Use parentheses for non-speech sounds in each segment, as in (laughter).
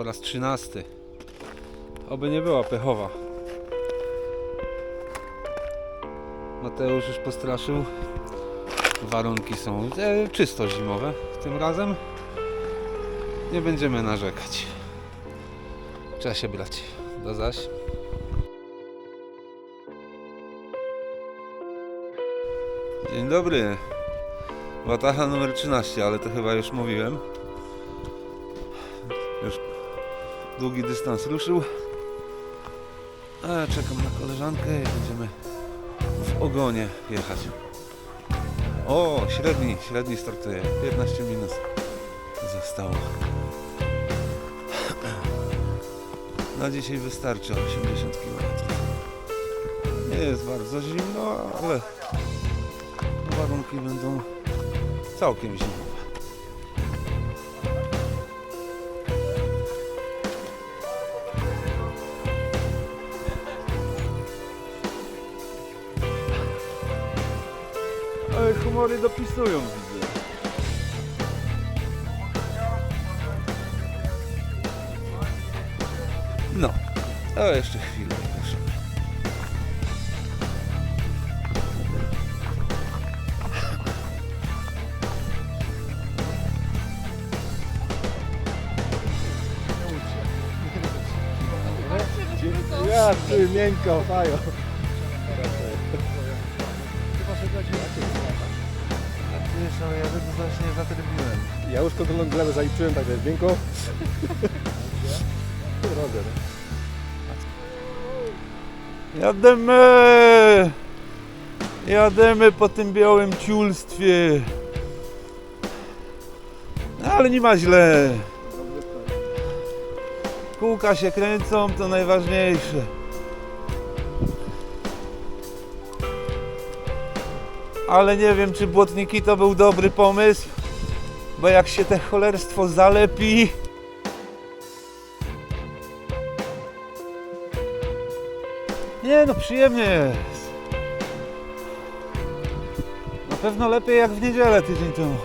po raz trzynasty. Oby nie była pechowa. Mateusz już postraszył. Warunki są e, czysto zimowe tym razem. Nie będziemy narzekać. Trzeba się brać. Do zaś. Dzień dobry. Wataha numer 13, ale to chyba już mówiłem. Długi dystans ruszył. A czekam na koleżankę i będziemy w ogonie jechać. O, średni, średni startuje. 15 minut zostało. Na dzisiaj wystarczy 80 km. Nie jest bardzo zimno, ale warunki będą całkiem zimowe. Dopisują, widzę. No, a jeszcze chwilę, proszę. Ja, ty, miękko, fajo. Ale ja tego właśnie zatrybiłem. Ja już kontrolą glebę zaliczyłem, także jest miękko. Roger. Jademy! Jademy po tym białym ciulstwie. No, ale nie ma źle. Kółka się kręcą, to najważniejsze. Ale nie wiem, czy błotniki to był dobry pomysł, bo jak się te cholerstwo zalepi, Nie no, przyjemnie jest. Na pewno lepiej jak w niedzielę tydzień temu.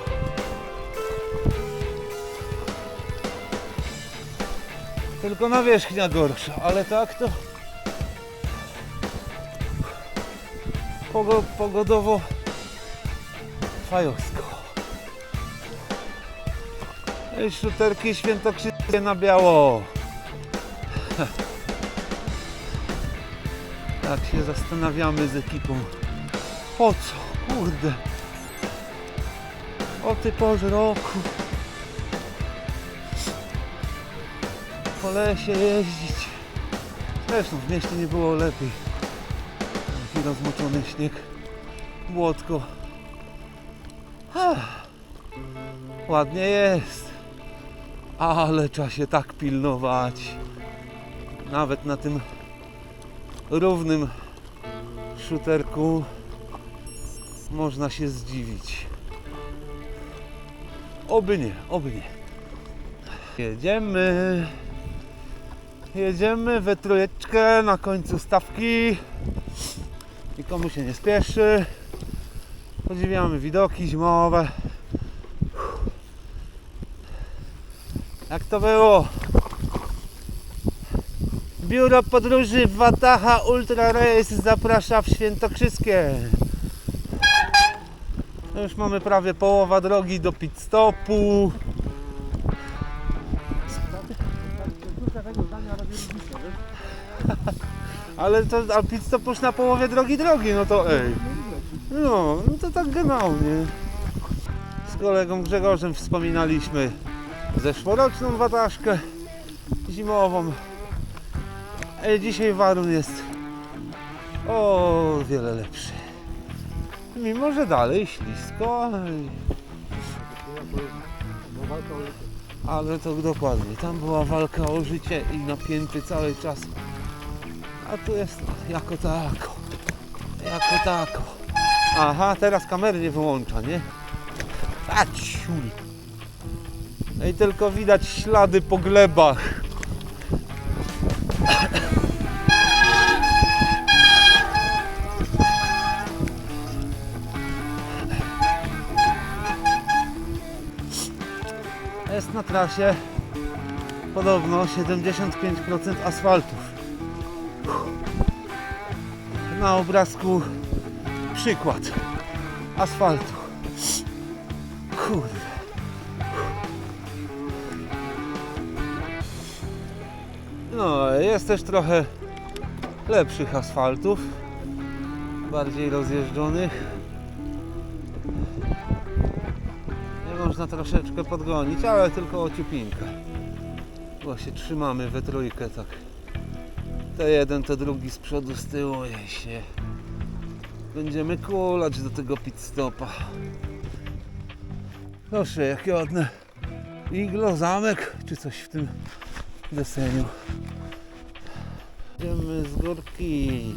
Tylko nawierzchnia gorsza, ale tak to Pogo pogodowo fajowsko. Ej, Szuterki świętokrzyskie na biało. (laughs) Tak się zastanawiamy z ekipą. Po co? Kurde. O tej porze roku. Po lesie jeździć. Zresztą w mieście nie było lepiej. Taki rozmoczony śnieg. Błotko. Ładnie jest. Ale trzeba się tak pilnować. Nawet na tym równym szuterku można się zdziwić. Oby nie, oby nie. Jedziemy. Jedziemy we trójeczkę na końcu stawki. Nikomu się nie spieszy. Podziwiamy widoki zimowe. Jak to było? Biuro Podróży Wataha Ultra Race zaprasza w Świętokrzyskie. No Już mamy prawie połowa drogi do pit stopu. (laughs) Ale to pit stop już na połowie drogi drogi, no to ej. No, no to tak generalnie. Z kolegą Grzegorzem wspominaliśmy zeszłoroczną wataszkę zimową. Ale dzisiaj warun jest o wiele lepszy. Mimo, że dalej ślisko, ale to dokładnie. Tam była walka o życie i napięty cały czas. A tu jest jako tako. Jako tako. Aha, teraz kamery nie wyłącza, nie? A ciul. No i tylko widać ślady po glebach. Jest na trasie. podobno 75% asfaltów. Na obrazku przykład asfaltu. Kurde. No, jest też trochę lepszych asfaltów, bardziej rozjeżdżonych. Nie można troszeczkę podgonić, ale tylko o ciupinkę. Bo się trzymamy we trójkę tak. To jeden, to drugi z przodu, z tyłu, jeśnie. Będziemy kulać do tego pit stopa. Proszę, jakie ładne iglo, zamek, czy coś w tym deseniu. Idziemy z górki.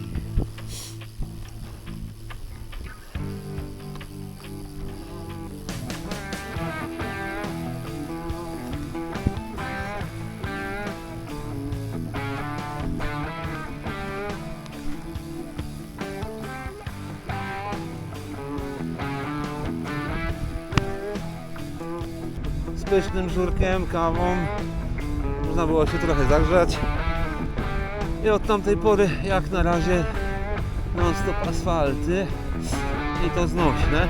Pysznym żurkiem, kawą. Można było się trochę zagrzać. I od tamtej pory, jak na razie, non-stop asfalty i to znośne.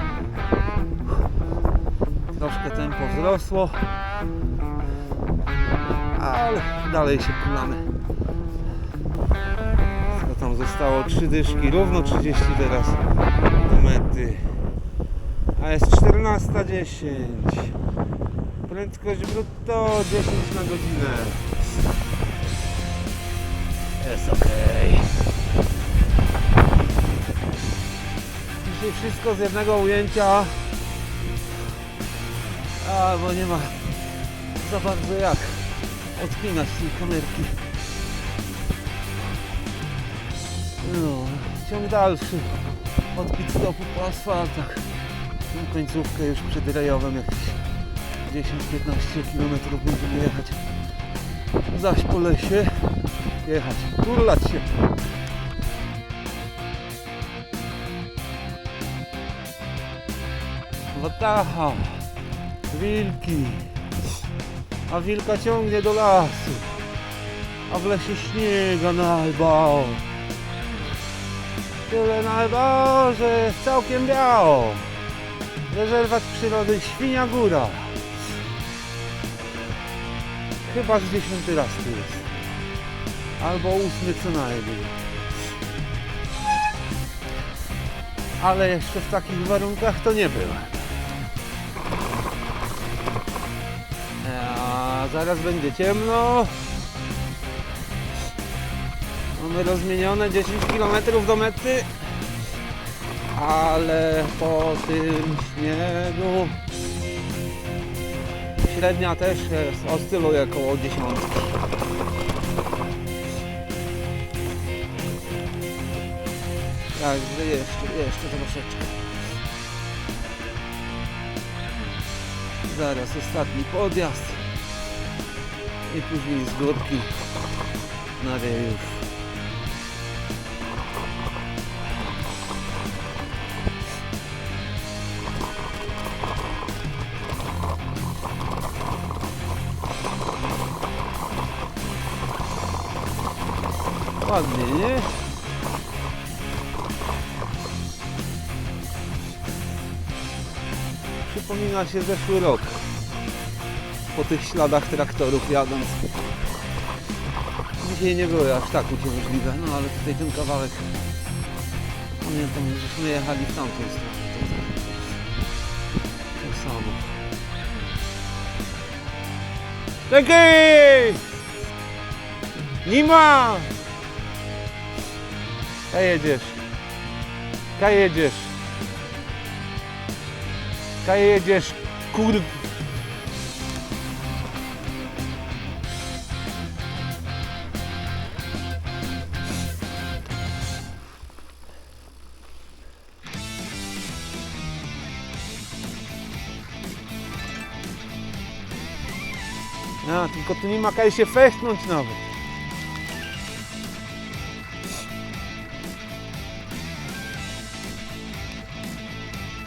Troszkę tempo wzrosło, ale dalej się kulamy. Co tam zostało? Trzy dyszki, równo 30 teraz do mety. A jest 14.10. Prędkość brutto 10 na godzinę. Jest ok. Dzisiaj wszystko z jednego ujęcia. A, bo nie ma za bardzo jak odpinać tej kamerki. No, ciąg dalszy od pit stopu po asfaltach. Końcówkę już przed rejowem jakieś 10-15 km będziemy jechać. Zaś po lesie jechać, turlać się. Wataha, wilki, a wilka ciągnie do lasu, a w lesie śniega najbał. Tyle najbał, że jest całkiem biało. Rezerwat przyrody Świnia Góra. Chyba z dziesiąty raz tu jest. Albo ósmy co najmniej. Ale jeszcze w takich warunkach to nie byłem. A zaraz będzie ciemno. Mamy rozmienione 10 km do mety. Ale po tym śniegu średnia też jest, oscyluje około dziesiątki. Także jeszcze, jeszcze troszeczkę. Zaraz ostatni podjazd i później z górki na rejów. Ładnie, nie? Przypomina się zeszły rok. Po tych śladach traktorów jadąc. Dzisiaj nie były aż tak uciążliwe, no ale tutaj ten kawałek pamiętam, żeśmy jechali w tamtą stronę. To, to samo. Czekaj! Nie ma! Kaj jedziesz? Kaj jedziesz? Kaj jedziesz? Kur... A, tylko tu nie ma kaj się fechnąć nawet.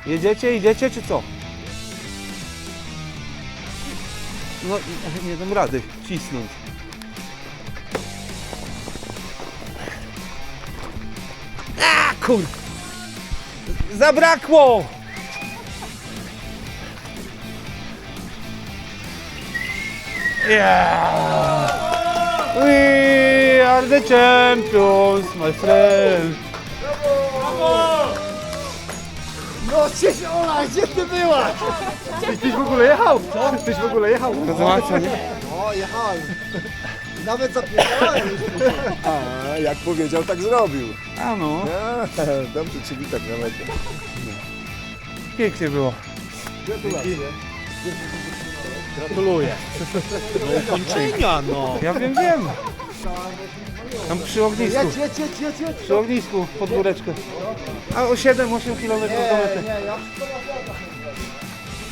Jedziecie, idziecie czy co? No nie dam rady cisnąć. A kur... Zabrakło! Yeah! We are the champions, my friend! No cześć Ola, gdzie ty byłaś? Tyś, tyś w ogóle jechał? Co? Tyś w ogóle jechał? Zobaczcie, nie? O, jechałem. Nawet zapierdalałem już. A, jak powiedział, tak zrobił. A no, A, dobrze cię witać na mecie. pięknie było. Gratulacje. Gratuluję. Kończenia, no. Ja wiem, wiem. Tam przy ognisku. Jedź, jedź, jedź, jedź, jedź. Przy ognisku, pod góreczkę. A o 7-8 km do Nie, mety. nie, ja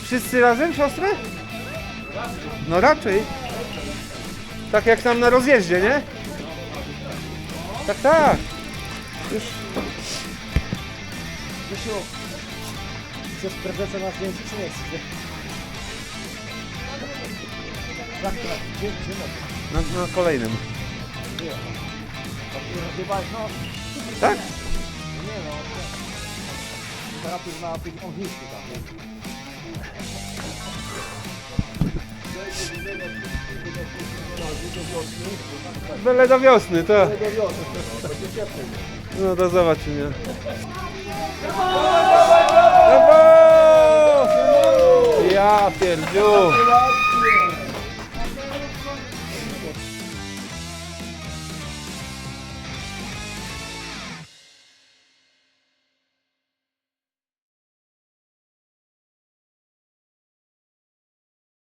Wszyscy razem, siostry? No raczej. Tak jak tam na rozjeździe, nie? Tak, tak. Już Wysiu. Chcesz prezesa na zdjęciu, czy nie chcesz? Tak, tak, na, na kolejnym. Chyba, no, Tak? nie no. Teraz tu na ognisku tam, nie? Byle do wiosny, to. No do zobaczenia. Brawo! Ja pierdziu!